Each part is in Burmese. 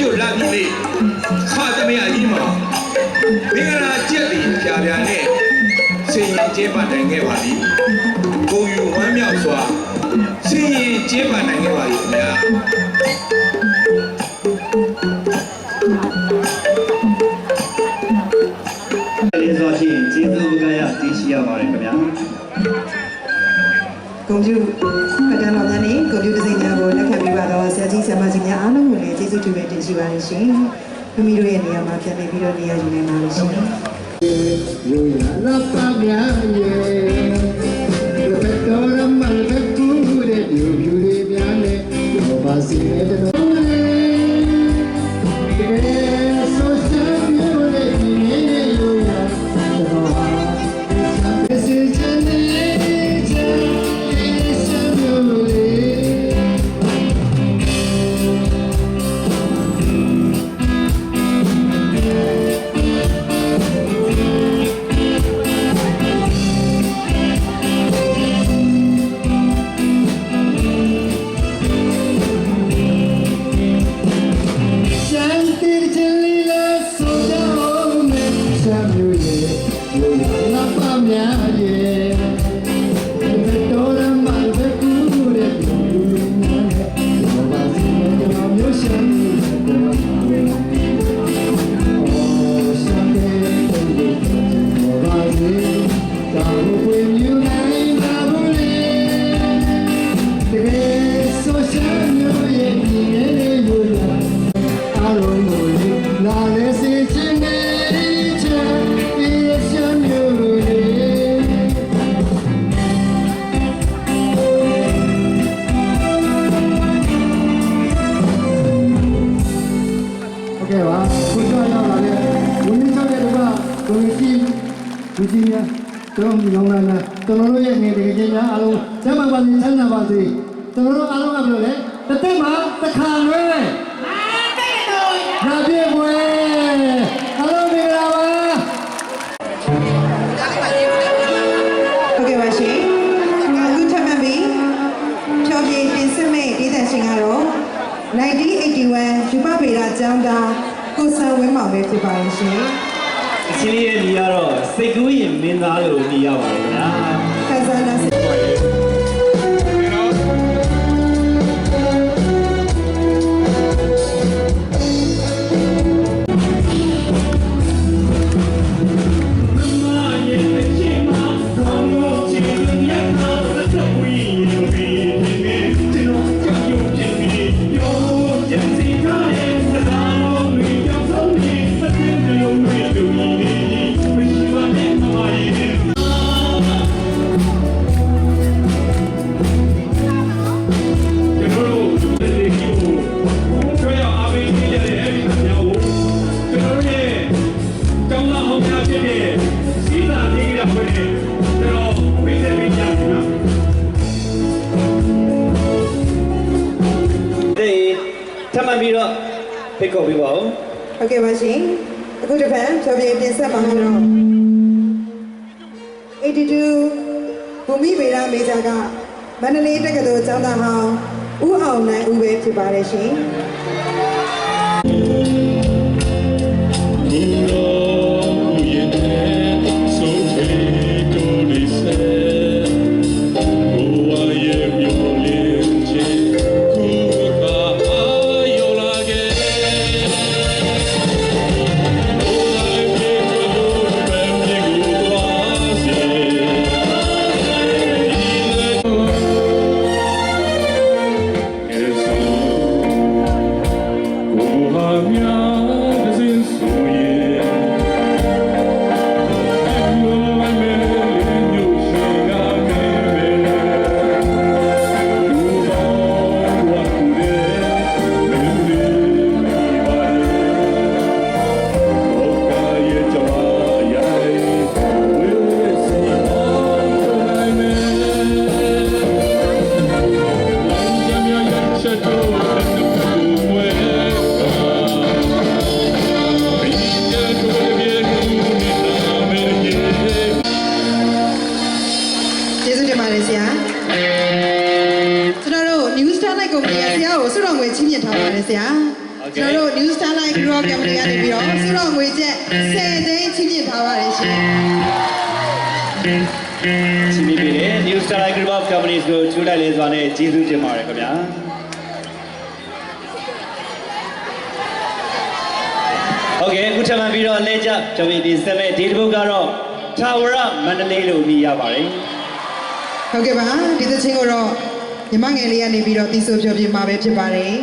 တဲ့ဒီနေ့သတင်းကျွတ်လာပြီလေခါသမယကြီးမှာမင်္ဂလာကျက်ပြီးဖြာဖြာနဲ့စင်ရင်ကျင်းပနိုင်ခဲ့ပါသည်ကိုယူဝမ်းမြောက်စွာစင်ရင်ကျင်းပနိုင်ခဲ့ပါသည်ခင်ဗျာလေးစွာရှိရင်ကျေးဇူးကရတည်ရှိရပါတယ်ခင်ဗျာဂုံကျူဖတ်တမ်းတော်များနဲ့ဂုံကျူဒစိန်များကိုလက်ခံပေးပါတော့ဆရာကြီးဆရာမကြီးများအားလုံးကိုလည်းကျေး ဇူးတင်ပဲတင်ရှိပါတယ်ရှင်။မိမိတို့ရဲ့နေရာမှာပြန်လည်ပြီးတော့နေရာယူနိုင်ပါလို့ရှင်။ ယူပပေရာကျောင်းသားကိုဆန်ဝင်းမောင်ပဲဖြစ်ပါရဲ့ရှင်အချင်းလေးရဲ့ညီကတော့စိတ်ကူးရင်မင်းသားလို့ညီရပါတယ်ဗျာခန်းစားနာ ဟုတ်ကဲ့ပါရှင်အခုတစ်ဖန်ဖြောပြတင်ဆက်ပါမယ်တော့82ဘူမိဗေဒမေဂျာကမန္တလေးတက္ကသိုလ်ကျောင်းသားဟောင်းဦးအောင်နိုင်ဦးပဲဖြစ်ပါတယ်ရှင် စွာနဲ့ကျေးဇူးတင်ပါတယ်ခင်ဗျာဟုတ်ကဲ့အခုထပ်မံပြီးတော့လဲကြကျွန်တော်ဒီစက်မဲ့ဒီတစ်ပုတ်ကတော့ထာဝရမန္တလေးလို့နေရပါတယ်ဟုတ်ကဲ့ပါဒီသချင်းကိုတော့ညီမငယ်လေးကနေပြီးတော့တီးဆိုပြောပြမှာပဲဖြစ်ပါတယ်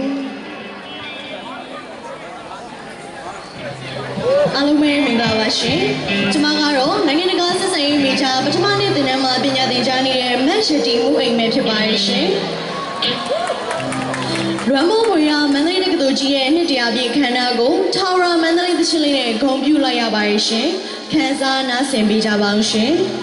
အားလုံးပဲမင်္ဂလာပါရှင်။ကျွန်မက နေတဲ့မတ်ရှတီမှုအိမ်ပဲဖြစ်ပါရဲ့ရှင်။ရမ္မောမွေရမန္တလေးတက္ကသိုလ်ကြီးရဲ့နှစ်တရာပြည့်ခမ်းနားကိုထာဝရမန္တလေးသချင်းလေးနဲ့ဂုဏ်ပြုလိုက်ရပါရဲ့ရှင်။ခန်းစားနားဆင်ပေးကြပါအောင်ရှင်။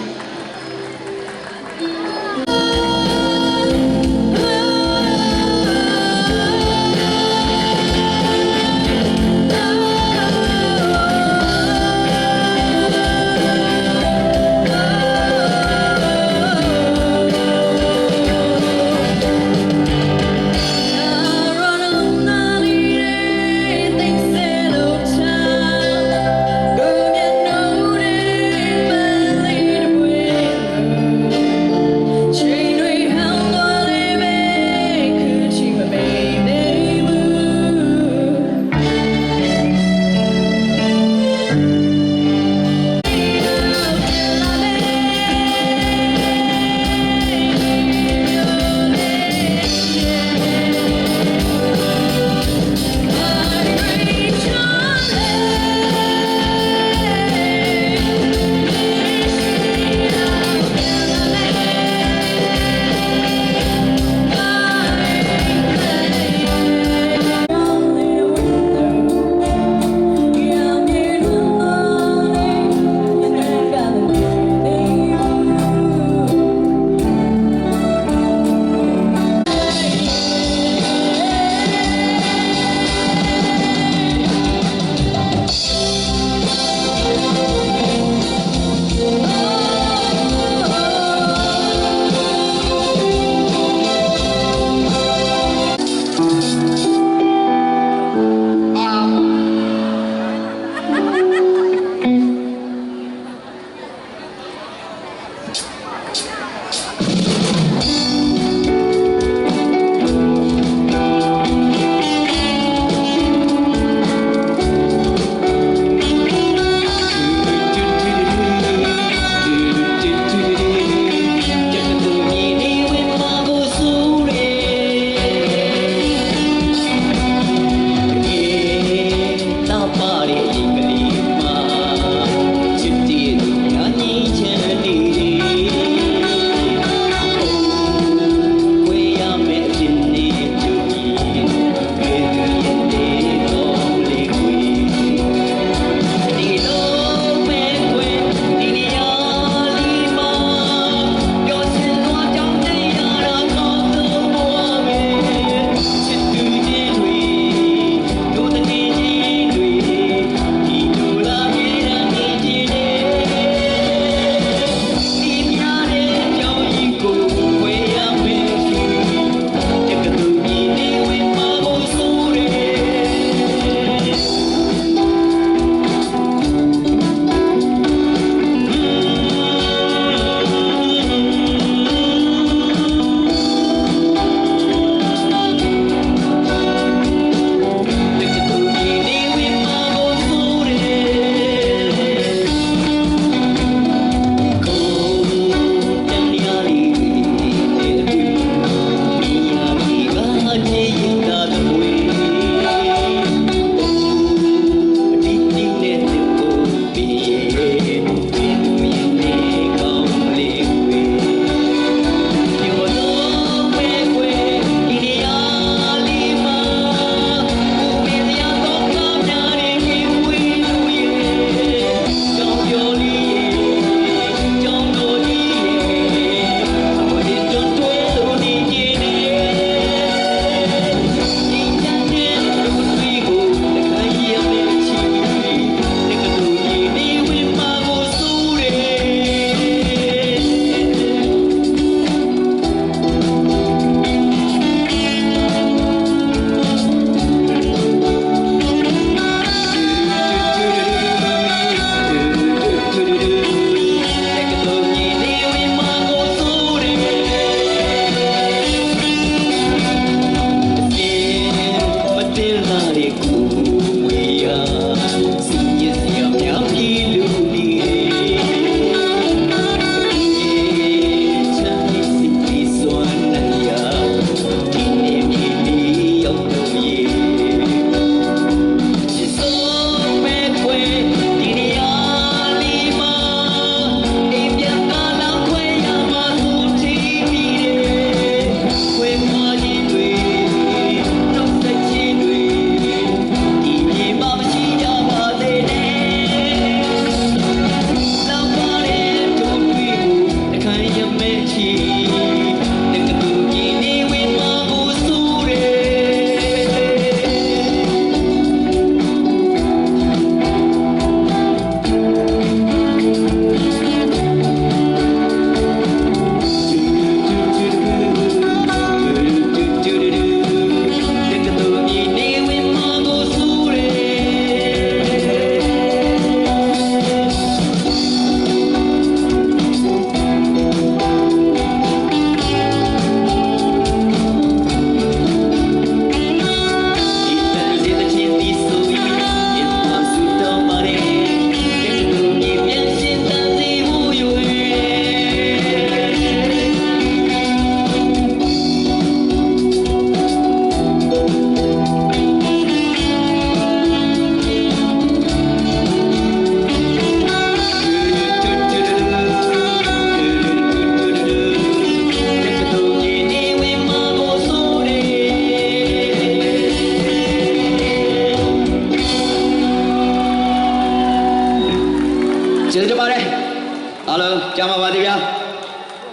ကြာမှာပါတဗျာ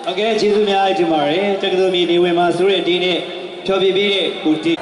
โอเคကျေးဇူးများအထူးပါတယ်တက္ကသိုလ်မြေနေဝင်မှာဆိုတဲ့ဒီနေ့ဖြောပြပေးတဲ့ကိုတီ